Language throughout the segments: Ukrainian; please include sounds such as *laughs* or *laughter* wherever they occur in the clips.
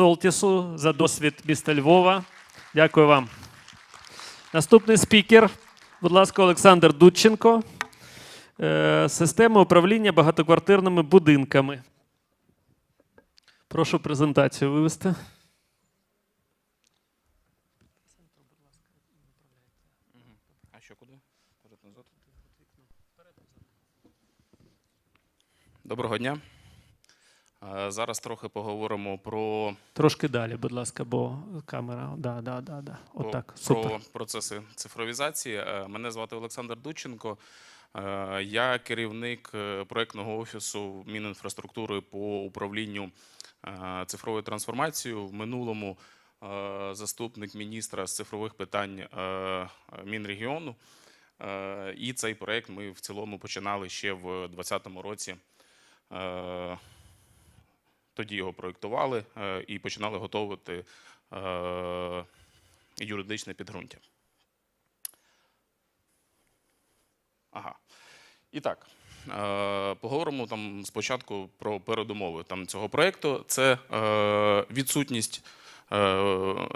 Солтісу за досвід міста Львова. Дякую вам. Наступний спікер, будь ласка, Олександр Дудченко. Е, Система управління багатоквартирними будинками. Прошу презентацію вивести. А що куди? Доброго дня. Зараз трохи поговоримо про, Трошки далі, будь ласка, бо камера. Да, да, да, да. Отак. Супер. про процеси цифровізації. Е, Мене звати Олександр Дудченко. Е, Я керівник е, проектного офісу Мінінфраструктури по управлінню цифровою трансформацією. В минулому заступник міністра з цифрових питань Мінрегіону. І цей проект ми в цілому починали ще в 2020 році. Тоді його проєктували е, і починали готувати е, юридичне підґрунтя. Ага. І так, е, поговоримо там спочатку про передумови там, цього проєкту. Це відсутність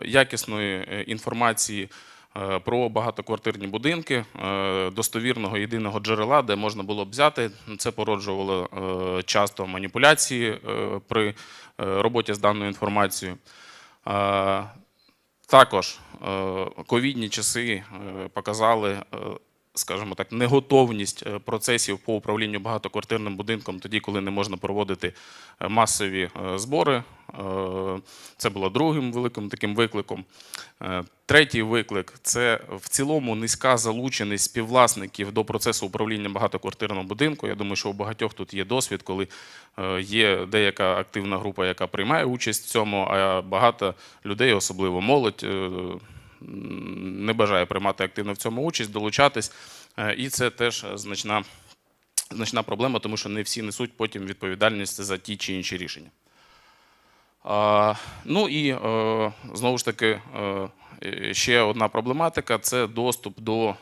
якісної інформації про багатоквартирні будинки, е, достовірного єдиного джерела, де можна було б взяти. Це породжувало е, часто маніпуляції е, при е, роботі з даною інформацією. Е, Також е, ковідні часи е, показали, е, скажімо так, неготовність е, процесів по управлінню багатоквартирним будинком тоді, коли не можна проводити е, масові е, збори. Це було другим великим таким викликом. Третій виклик це в цілому низька залученість співвласників до процесу управління багатоквартирного будинку. Я думаю, що у багатьох тут є досвід, коли є деяка активна група, яка приймає участь в цьому, а багато людей, особливо молодь, не бажає приймати активно в цьому участь, долучатись. Е, І це теж значна, значна проблема, тому що не всі несуть потім відповідальність за ті чи інші рішення. Ну і е, знову ж таки, е, ще одна проблематика це доступ до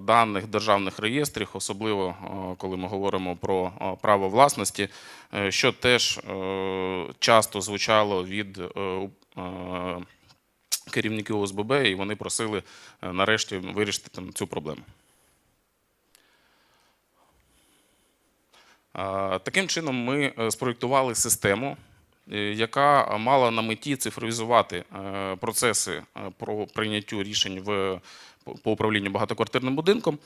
даних державних реєстрів, особливо коли ми говоримо про право власності, що теж часто звучало від керівників ОСББ, і вони просили е, нарешті вирішити там цю проблему. Таким чином, ми е, спроєктували систему, е, яка мала на меті цифровізувати процеси про прийняття рішень в по- управлінню багатоквартирним будинком,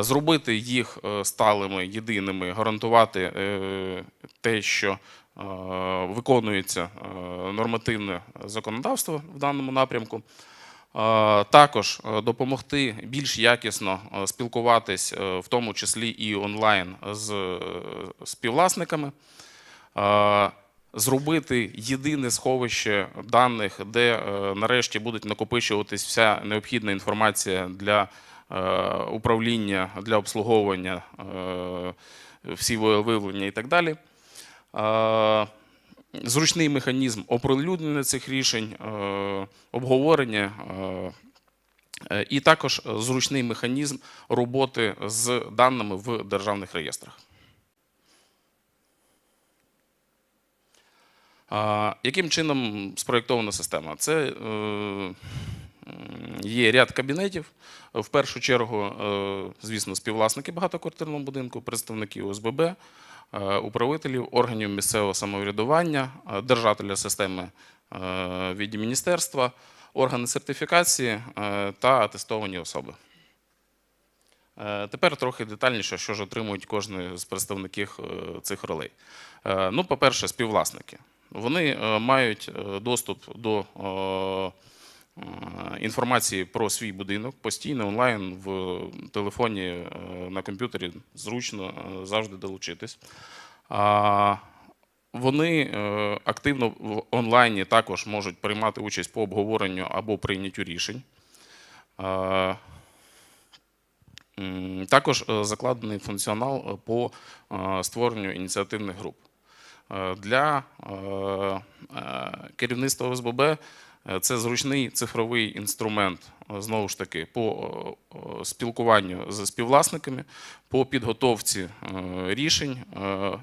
зробити їх сталими, єдиними, гарантувати те, що виконується е, нормативне законодавство в даному напрямку. Е, Також е, допомогти більш якісно е, спілкуватись, е, в тому числі і онлайн з е, співвласниками, Е, зробити єдине сховище даних, де е, нарешті будуть накопичуватись вся необхідна інформація для е, управління, для обслуговування, е, всі виявлення і так далі. Зручний механізм оприлюднення цих рішень, е, обговорення, е, е, і також зручний механізм роботи з даними в державних реєстрах. Яким чином спроєктована система? Це є ряд кабінетів. В першу чергу, звісно, співвласники багатоквартирного будинку, представники ОСББ, управителів органів місцевого самоврядування, е, держателя системи е, від міністерства, органи сертифікації е, та атестовані особи. Е, Тепер трохи детальніше, що ж отримують кожен з представників е, цих ролей. Е, Ну, по-перше, співвласники. Вони е, мають е, доступ до е, е, інформації про свій будинок постійно онлайн в телефоні, е, на комп'ютері зручно е, завжди долучитись. Вони е, активно в онлайні також можуть приймати участь по обговоренню або прийняттю рішень. Е, Також е, закладений функціонал е, по е, створенню ініціативних груп. Е, Для е, е, керівництва ОСББ е, це зручний цифровий інструмент, е, знову ж таки, по е, е, спілкуванню з співвласниками, по підготовці е, рішень, е,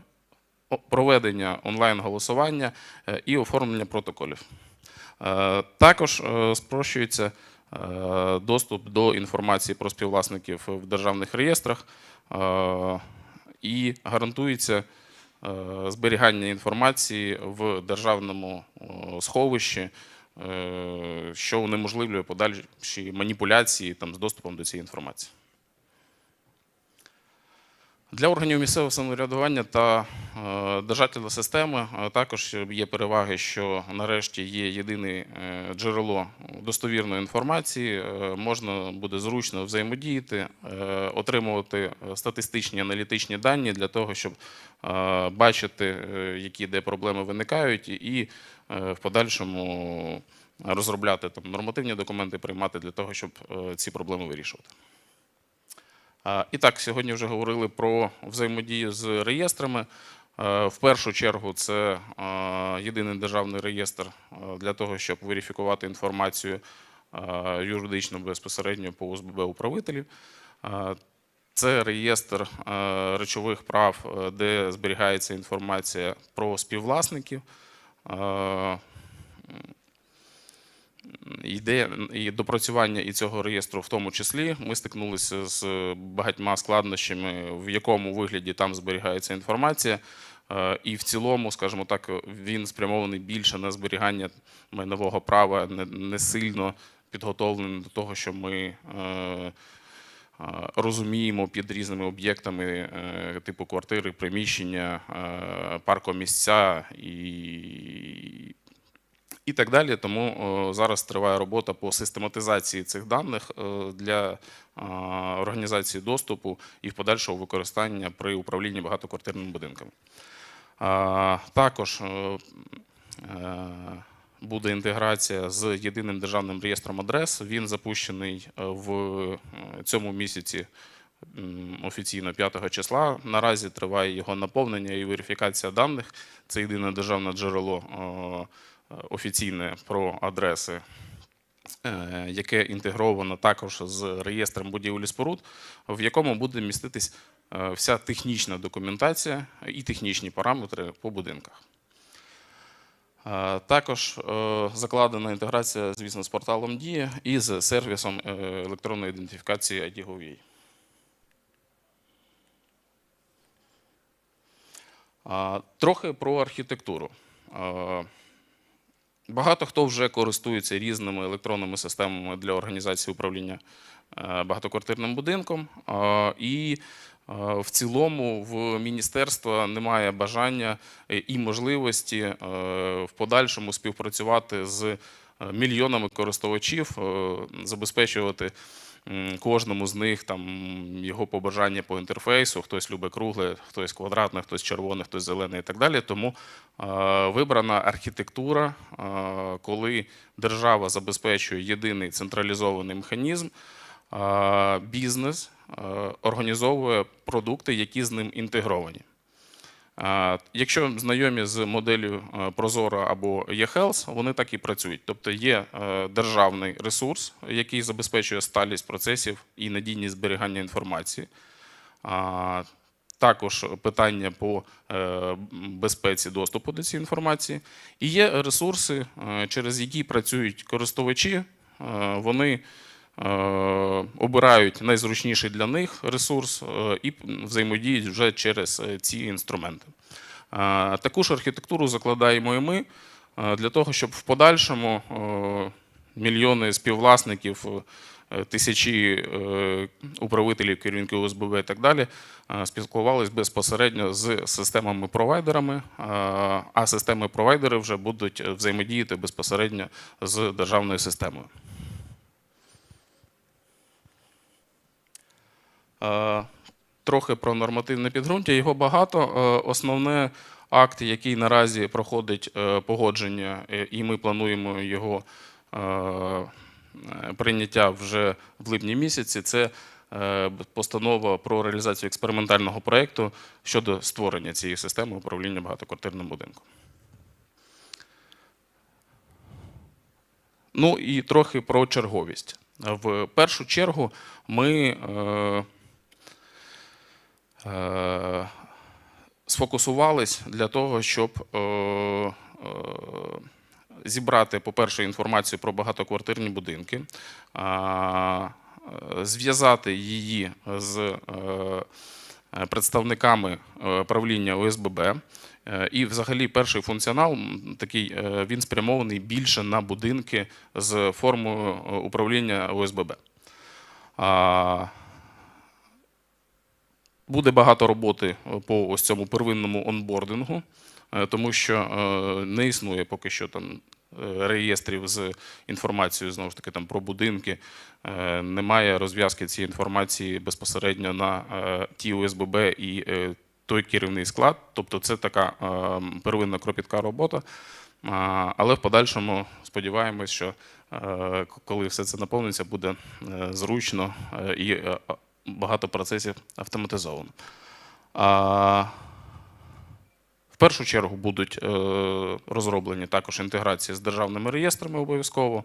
проведення онлайн-голосування е, і оформлення протоколів. Е, Також е, спрощується е, доступ до інформації про співвласників в державних реєстрах е, і гарантується е, зберігання інформації в державному сховищі, е, що унеможливлює подальші маніпуляції там, з доступом до цієї інформації. Для органів місцевого самоврядування та е, держателя системи е, також є переваги, що нарешті є єдине е, джерело достовірної інформації, можна буде зручно взаємодіяти, отримувати статистичні аналітичні дані для того, щоб бачити, які де проблеми виникають, і в подальшому розробляти там нормативні документи, приймати для того, щоб ці проблеми вирішувати. І так, сьогодні вже говорили про взаємодію з реєстрами. Е, В першу чергу це е, єдиний державний реєстр е, для того, щоб верифікувати інформацію юридично безпосередньо по ОСББ управителів. Це реєстр речових прав, де зберігається інформація про співвласників. Йде і допрацювання і цього реєстру, в тому числі, ми стикнулися з багатьма складнощами, в якому вигляді там зберігається інформація. Е, І в цілому, скажімо так, він спрямований більше на зберігання майнового права, не, сильно підготовлений до того, що ми е, е, розуміємо під різними об'єктами типу квартири, приміщення, паркомісця і і так далі. Тому е, зараз триває робота по систематизації цих даних е, для е, організації доступу і в подальшого використання при управлінні багатоквартирними будинками. Також буде інтеграція з єдиним державним реєстром адрес. Він запущений в цьому місяці офіційно 5 числа. Наразі триває його наповнення і верифікація даних. Це єдине державне джерело офіційне про адреси, е, яке інтегровано також з реєстром будівель і споруд, в якому буде міститись е, вся технічна документація і технічні параметри по будинках. Е, Також е, закладена інтеграція, звісно, з порталом Дія і з сервісом е, електронної ідентифікації ID.gov.ua. А, Трохи про архітектуру. Багато хто вже користується різними електронними системами для організації управління е, багатоквартирним будинком. І е, в цілому в міністерства немає бажання е, і можливості в подальшому співпрацювати з мільйонами користувачів, забезпечувати кожному з них там його побажання по інтерфейсу. Хтось любить кругле, хтось квадратне, хтось червоне, хтось зелене і так далі. Тому е, вибрана архітектура, е, коли держава забезпечує єдиний централізований механізм. е, Бізнес організовує продукти, які з ним інтегровані. Якщо знайомі з моделлю е, Prozora або eHealth, вони так і працюють. Тобто є е, державний ресурс, який забезпечує сталість процесів і надійність зберігання інформації. Також питання по е, безпеці доступу до цієї інформації. І є ресурси, через які працюють користувачі. Вони обирають найзручніший для них ресурс е, і взаємодіють вже через е, ці інструменти. Е, Таку ж архітектуру закладаємо і ми е, для того, щоб в подальшому е, мільйони співвласників, е, тисячі е, управителів, керівників ОСББ і так далі е, спілкувались безпосередньо з системами-провайдерами, е, а системи-провайдери вже будуть взаємодіяти безпосередньо з державною системою. Трохи про нормативне підґрунтя. Його багато. Е, Основне акт, який наразі проходить е, погодження, е, і ми плануємо його е, е, прийняття вже в липні місяці. Це е, постанова про реалізацію експериментального проєкту щодо створення цієї системи управління багатоквартирним будинком. Ну і трохи про черговість. В першу чергу ми е, е, сфокусувались для того, щоб е, е, зібрати, по-перше, інформацію про багатоквартирні будинки, е, зв'язати її з е, е, представниками е, правління ОСББ. Е, І, взагалі, перший функціонал такий е, він спрямований більше на будинки з формою е, управління ОСББ. Буде багато роботи е, по ось цьому первинному онбордингу, е, тому що е, не існує поки що там реєстрів з інформацією знову ж таки там про будинки. Немає розв'язки цієї інформації безпосередньо на ті ОСББ і той керівний склад. Тобто, це така первинна кропітка робота. Але в подальшому сподіваємось, що коли все це наповниться, буде зручно і багато процесів автоматизовано. В першу чергу будуть е, розроблені також інтеграції з державними реєстрами обов'язково.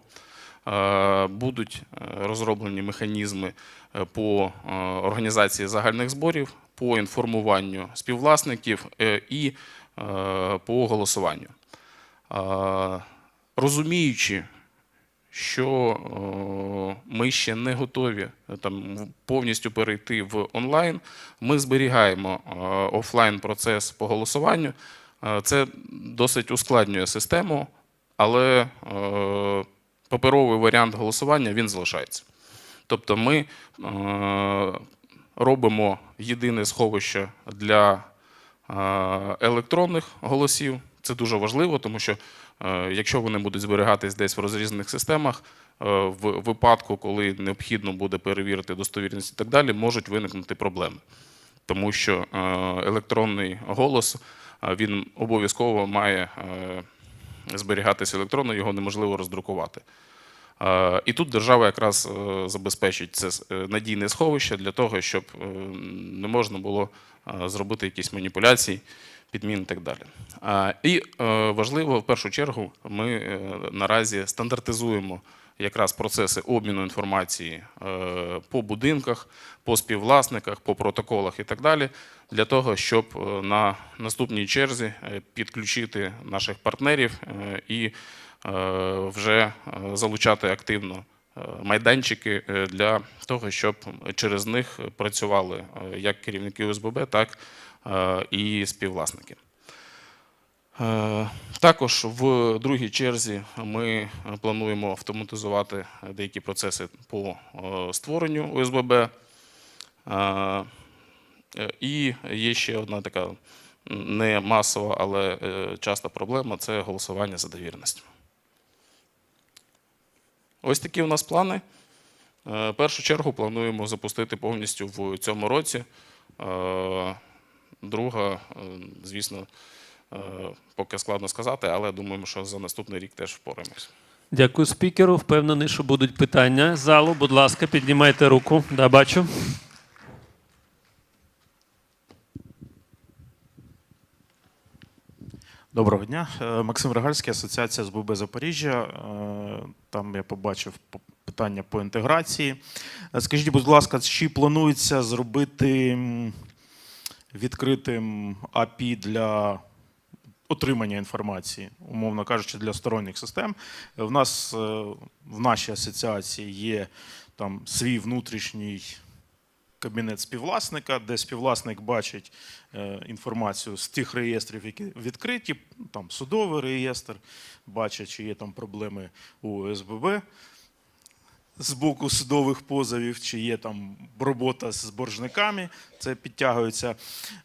Е, Будуть е, розроблені механізми по організації загальних зборів, по інформуванню співвласників і по голосуванню. Розуміючи, що е, ми ще не готові е, там повністю перейти в онлайн. Ми зберігаємо е, офлайн процес по голосуванню. Це досить ускладнює систему, але паперовий варіант голосування він залишається. Тобто ми робимо єдине сховище для електронних голосів. Це дуже важливо, тому що якщо вони будуть зберігатись десь в розрізнених системах, е, в випадку, коли необхідно буде перевірити достовірність і так далі, можуть виникнути проблеми. Тому що е, електронний голос е, він обов'язково має е, зберігатися електронно, його неможливо роздрукувати. Е, І тут держава якраз е, забезпечить це е, надійне сховище для того, щоб е, не можна було е, зробити якісь маніпуляції, підмін і так далі. І е, важливо, в першу чергу, ми е, наразі стандартизуємо якраз процеси обміну інформації е, по будинках, по співвласниках, по протоколах і так далі, для того, щоб на наступній черзі підключити наших партнерів і вже залучати активно майданчики для того, щоб через них працювали як керівники ОСББ, так і співвласники. Е, Також в другій черзі ми е, плануємо автоматизувати деякі процеси по е, створенню ОСББ. Е, е, І є ще одна така не масова, але е, часта проблема це голосування за довіреність. Ось такі у нас плани. Е, першу чергу плануємо запустити повністю в цьому році. Друга, е, звісно, е, поки складно сказати, але думаємо, що за наступний рік теж впораємось. Дякую спікеру. Впевнений, що будуть питання з залу. Будь ласка, піднімайте руку. Да, бачу. Доброго дня. Е, Максим Регальський, Асоціація СББ Запоріжжя. Е, Там я побачив питання по інтеграції. Скажіть, будь ласка, чи планується зробити відкритим API для отримання інформації, умовно кажучи, для сторонніх систем? В нас е, в нашій асоціації є там свій внутрішній кабінет співвласника, де співвласник бачить е, інформацію з тих реєстрів, які відкриті, там судовий реєстр, бачить, чи є там проблеми у ОСББ з боку судових позовів, чи є там робота з боржниками, це підтягується.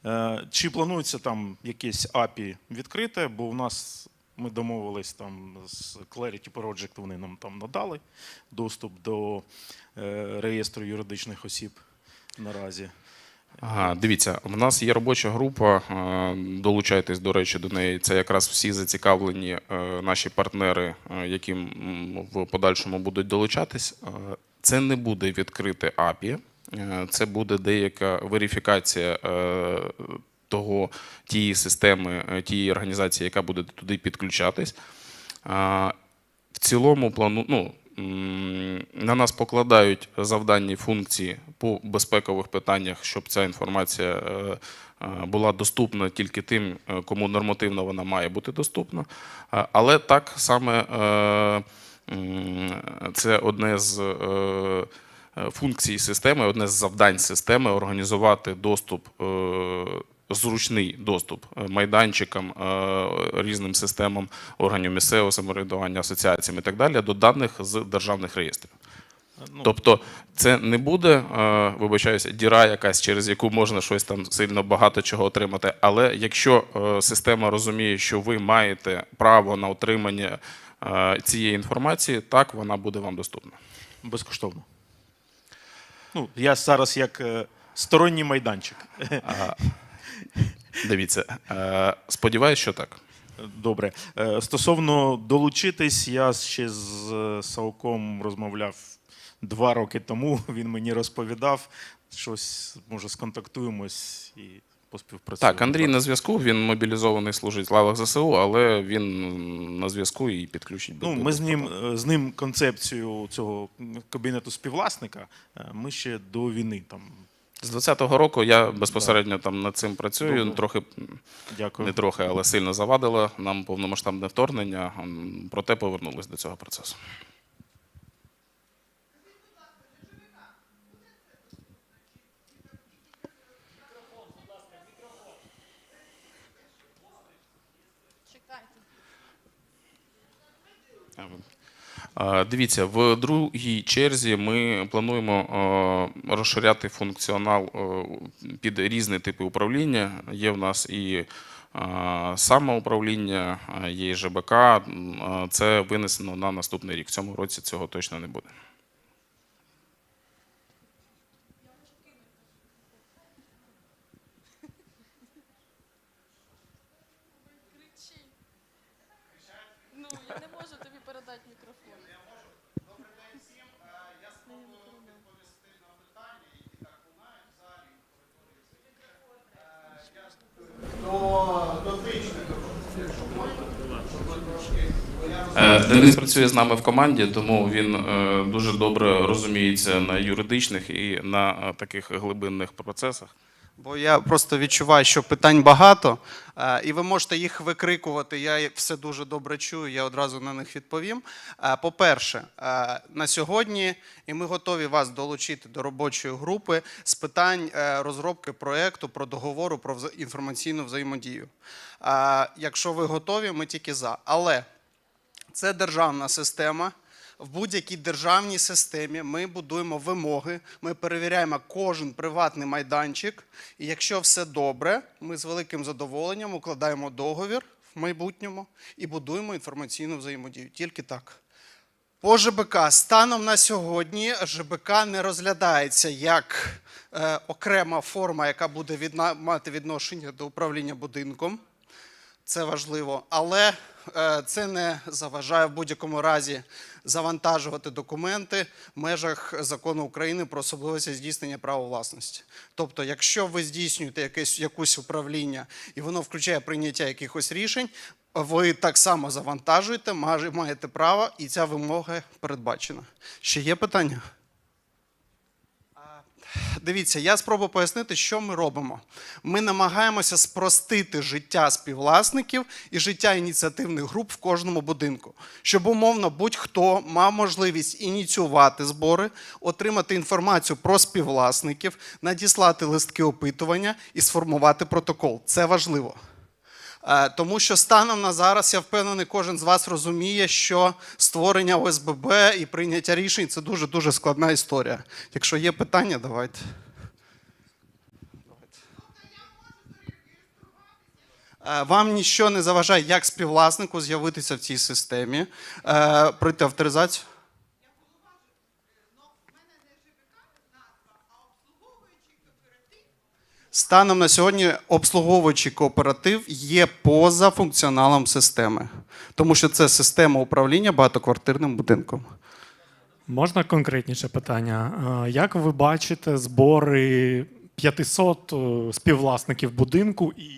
Е, Чи планується там якесь АПІ відкрите, бо у нас ми домовились там з Clarity Project, вони нам там надали доступ до е, реєстру юридичних осіб наразі. Дивіться, в нас є робоча група. е, Долучайтесь, до речі, до неї. Це якраз всі зацікавлені е, наші партнери, е, які в подальшому будуть долучатись. Це не буде відкрите е, це буде деяка верифікація того тієї системи, тієї організації, яка буде туди підключатись. В цілому плану, ну, на нас покладають завдання функції по безпекових питаннях, щоб ця інформація е, е, була доступна тільки тим, е, кому нормативно вона має бути доступна. Але так саме це одне з функцій системи, одне з завдань системи організувати доступ. Е, Зручний доступ е, майданчикам, е, різним системам органів місцевого самоврядування, асоціаціям і так далі до даних з державних реєстрів. Ну, Тобто це не буде, е, вибачаюся, діра якась, через яку можна щось там сильно багато чого отримати. Але якщо е, система розуміє, що ви маєте право на отримання е, цієї інформації, так вона буде вам доступна. безкоштовно. Ну, я зараз як е, сторонній майданчик. Дивіться, е, сподіваюсь, що так. Добре. Е, Стосовно долучитись, я ще з Сауком розмовляв два роки тому. *laughs* Він мені розповідав, щось може сконтактуємось і поспівпрацюємо. Так, Андрій на зв'язку. Він мобілізований служить в лавах ЗСУ, але він на зв'язку і підключить. Ну, ми з ним, з ним концепцію цього кабінету співвласника. е, Ми ще до війни там. З 20-го року я безпосередньо там над цим працюю. Добре. Трохи Дякую. не трохи, але сильно завадило нам повномасштабне вторгнення. Проте повернулись до цього процесу. Дивіться, в другій черзі ми плануємо розширяти функціонал е, під різні типи управління. Є в нас і самоуправління, є і ЖБК. Це винесено на наступний рік. В цьому році цього точно не буде. Ну, я не можу тобі передати мікрофон. Е, Денис працює з нами в команді, тому він е, дуже добре розуміється на юридичних і на е, таких глибинних процесах. Бо я просто відчуваю, що питань багато, е, і ви можете їх викрикувати. Я все дуже добре чую, я одразу на них відповім. Е, По-перше, е, на сьогодні, і ми готові вас долучити до робочої групи з питань розробки проекту про договору про інформаційну взаємодію. Якщо ви готові, ми тільки за. Але це державна система. В будь-якій державній системі ми будуємо вимоги, ми перевіряємо кожен приватний майданчик. І якщо все добре, ми з великим задоволенням укладаємо договір в майбутньому і будуємо інформаційну взаємодію. Тільки так. По ЖБК станом на сьогодні ЖБК не розглядається як е, окрема форма, яка буде відна- мати відношення до управління будинком. Це важливо, але е, це не заважає в будь-якому разі завантажувати документи в межах закону України про особливості здійснення права власності. Тобто, якщо ви здійснюєте якесь якусь управління і воно включає прийняття якихось рішень, ви так само завантажуєте, маєте право, і ця вимога передбачена. Ще є питання? Дивіться, я спробую пояснити, що ми робимо. Ми намагаємося спростити життя співвласників і життя ініціативних груп в кожному будинку, щоб умовно будь-хто мав можливість ініціювати збори, отримати інформацію про співвласників, надіслати листки опитування і сформувати протокол. Це важливо. Е, Тому що станом на зараз я впевнений, кожен з вас розуміє, що створення ОСББ і прийняття рішень це дуже дуже складна історія. Якщо є питання, давайте. Е, Вам нічого не заважає, як співвласнику з'явитися в цій системі, е, пройти авторизацію. Станом на сьогодні обслуговуючий кооператив є поза функціоналом системи, тому що це система управління багатоквартирним будинком. Можна конкретніше питання? Як ви бачите збори 500 е, співвласників будинку і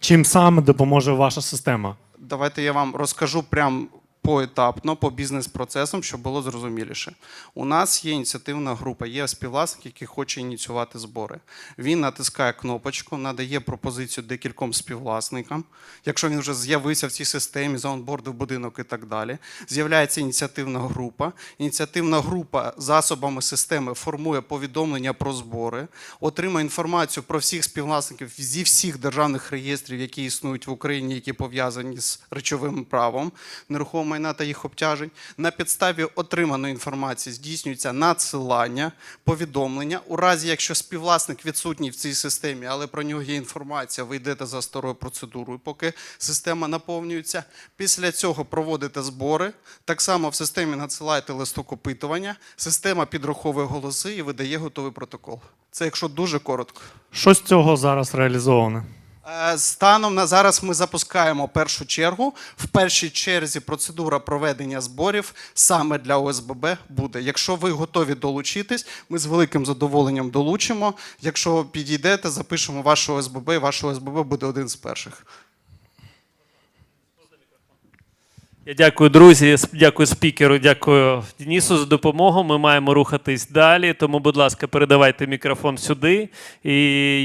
чим саме допоможе ваша система? Давайте я вам розкажу прям поетапно по бізнес-процесам, щоб було зрозуміліше. У нас є ініціативна група, є співвласник, який хоче ініціювати збори. Він натискає кнопочку, надає пропозицію декільком співвласникам. Якщо він вже з'явився в цій системі, заонбордив будинок і так далі. З'являється ініціативна група. Ініціативна група засобами системи формує повідомлення про збори, отримує інформацію про всіх співвласників зі всіх державних реєстрів, які існують в Україні, які пов'язані з речовим правом нерухомого майна та їх обтяжень. На підставі отриманої інформації здійснюється надсилання, повідомлення. У разі, якщо співвласник відсутній в цій системі, але про нього є інформація, ви йдете за старою процедурою, поки система наповнюється. Після цього проводите збори. Так само в системі надсилаєте листок опитування, система підраховує голоси і видає готовий протокол. Це якщо дуже коротко. Що з цього зараз реалізовано? Е, Станом на зараз ми запускаємо першу чергу. В першій черзі процедура проведення зборів саме для ОСББ буде. Якщо ви готові долучитись, ми з великим задоволенням долучимо. Якщо підійдете, запишемо ваше ОСББ, і ваше ОСББ буде один з перших. Я дякую, друзі. Дякую спікеру, дякую Денису за допомогу. Ми маємо рухатись далі. Тому, будь ласка, передавайте мікрофон сюди. І я